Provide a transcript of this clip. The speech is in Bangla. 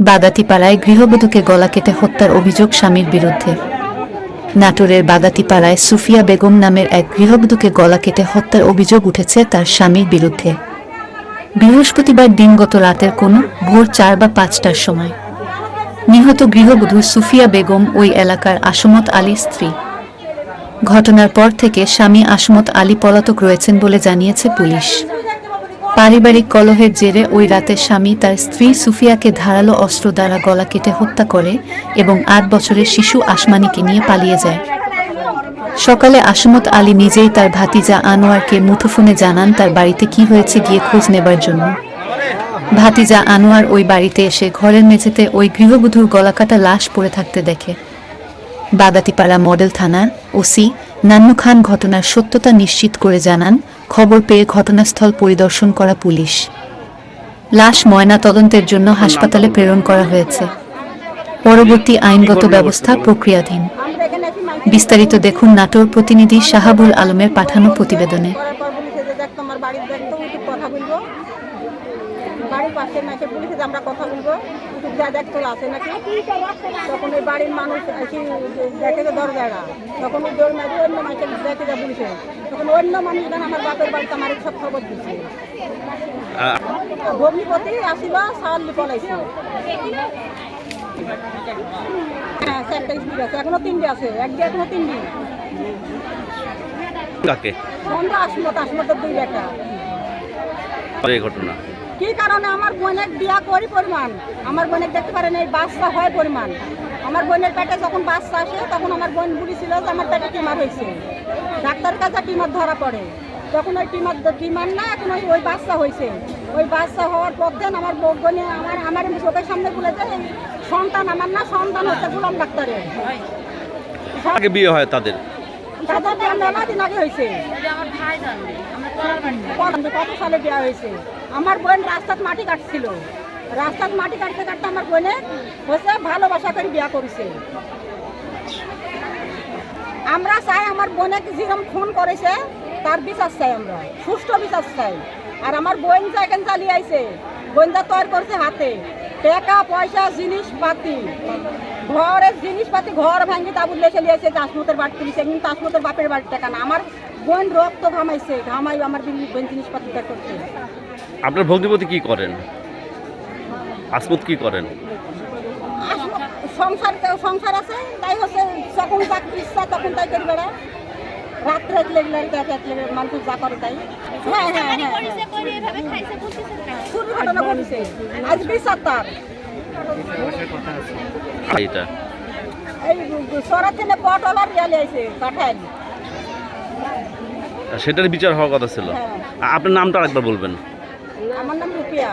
বাগাতিপাড়ায় গৃহবধূকে গলা কেটে হত্যার অভিযোগ স্বামীর বিরুদ্ধে। নাটোরের বাগাতিপাড়ায় সুফিয়া বেগম নামের এক গৃহবধূকে গলা কেটে হত্যার অভিযোগ উঠেছে তার স্বামীর বিরুদ্ধে। বৃহস্পতিবার দিনগত রাতের কোন ভোর চার বা পাঁচটার সময়। নিহত গৃহবধূ সুফিয়া বেগম ওই এলাকার আসমত আলীর স্ত্রী। ঘটনার পর থেকে স্বামী আসমত আলী পলাতক রয়েছেন বলে জানিয়েছে পুলিশ। পারিবারিক কলহের জেরে ওই রাতে স্বামী তার স্ত্রী সুফিয়াকে ধারালো অস্ত্র দ্বারা গলা কেটে হত্যা করে এবং আট বছরের শিশু আসমানিকে নিয়ে পালিয়ে যায়। সকালে আসমত আলী নিজেই তার ভাতিজা আনোয়ারকে মুঠোফোনে জানান তার বাড়িতে কি হয়েছে গিয়ে খোঁজ নেবার জন্য। ভাতিজা আনোয়ার ওই বাড়িতে এসে ঘরের মেঝেতে ওই গৃহবধূর গলাকাটা লাশ পড়ে থাকতে দেখে। বাগাতিপাড়া মডেল থানার ওসি নান্নু খান ঘটনার সত্যতা নিশ্চিত করে জানান খবর পেয়ে ঘটনাস্থল পরিদর্শন করা পুলিশ। লাশ ময়না তদন্তের জন্য হাসপাতালে প্রেরণ করা হয়েছে। পরবর্তী আইনগত ব্যবস্থা প্রক্রিয়াধীন। বিস্তারিত দেখুন নাটোর প্রতিনিধি শাহাবুল আলমের পাঠানো প্রতিবেদনে করার পর পুলিশে যে দেখ তোমার বাড়ির দেখতো একটু কথা বলব বাড়ির পাশে নাকি পুলিশে যে আমরা কথা বলব যা দেখতো আছে নাকি? তখন ওই বাড়ির মানুষ এসে দেখে যে দরজাটা। তখন ওই দৌড় মারি অন্য মানুষের দেখে যে পুলিশে। তখন অন্য মানুষ যেন আমার বাপের বাড়িতে আমার সব খবর দিচ্ছে ভগ্নিপতি আসিল সাহায্য পলাইছে। হ্যাঁ চারটা স্পিড আছে এখনও তিনটে আছে এক দিয়ে এখনও তিনটে। কাকে? বন্ধ আসমত আসমতের দুই বেটা। ঘটনা। কি কারণে আমার বোনের বিয়া করি পরিমাণ? আমার বোনের দেখতে পারেন এই বাচ্চা হয় পরিমাণ। আমার বোনের পেটে যখন বাচ্চা আসে, তখন আমার বোন বুড়িছিল যে আমার পেটে টিমার হয়েছে। ডাক্তারের কাছে টিমার ধরা পড়ে। তখন ওই টিমার টিমার না, এখন ওই ওই বাচ্চা হয়েছে। ওই বাচ্চা হওয়ার পর দেন আমার বোনে আমার আমার চোখের সামনে বলে যে সন্তান আমার না, সন্তান হচ্ছে গুলাম ডাক্তারের। বিয়ে হয় তাদের? তাদের বিয়া মেলা দিন আগে হয়েছে। কত সালে বিয়া হয়েছে? আমার বোন রাস্তাত মাটি কাটছিল। রাস্তাত মাটি কাটতে কাটতে আমার বোনে হচ্ছে ভালোবাসা করে বিয়া করেছে। আমরা চাই আমার বোনে যেরকম খুন করেছে তার বিচার চাই আমরা। সুষ্ঠু বিচার চাই। আর আমার বোন যা এখানে চালিয়ে আইছে বোন যা তৈরি করছে হাতে। টাকা পয়সা জিনিসপাতি। ঘরের জিনিসপাতি ঘর ভাঙি তাবুল লেসে লিয়েছে তাসমতের বাড়ি তুলিছে। কিন্তু তাসমতের বাপের বাড়ির টাকা না। আমার বোন রক্ত ঘামাইছে ঘামাই আমার বিল- বোন জিনিসপাতি বের করছে। আপনার ভগ্নিপতি কি করেন? আসমত কি করেন? সংসার সংসার আছে তাই হচ্ছে যখন যা ইচ্ছা তখন তাই করে বেড়ায়। রাত্রে লেগলে মানুষ যা করে তাই। হ্যাঁ হ্যাঁ হ্যাঁ শুরু ঘটনা ঘটেছে। আজ বিচার তার। এটা। এই থেকে পটল আর আছে কাঠাল সেটার বিচার হওয়ার কথা ছিল। হ্যাঁ। আপনার নামটা একবার বলবেন। আমার নাম রুপিয়া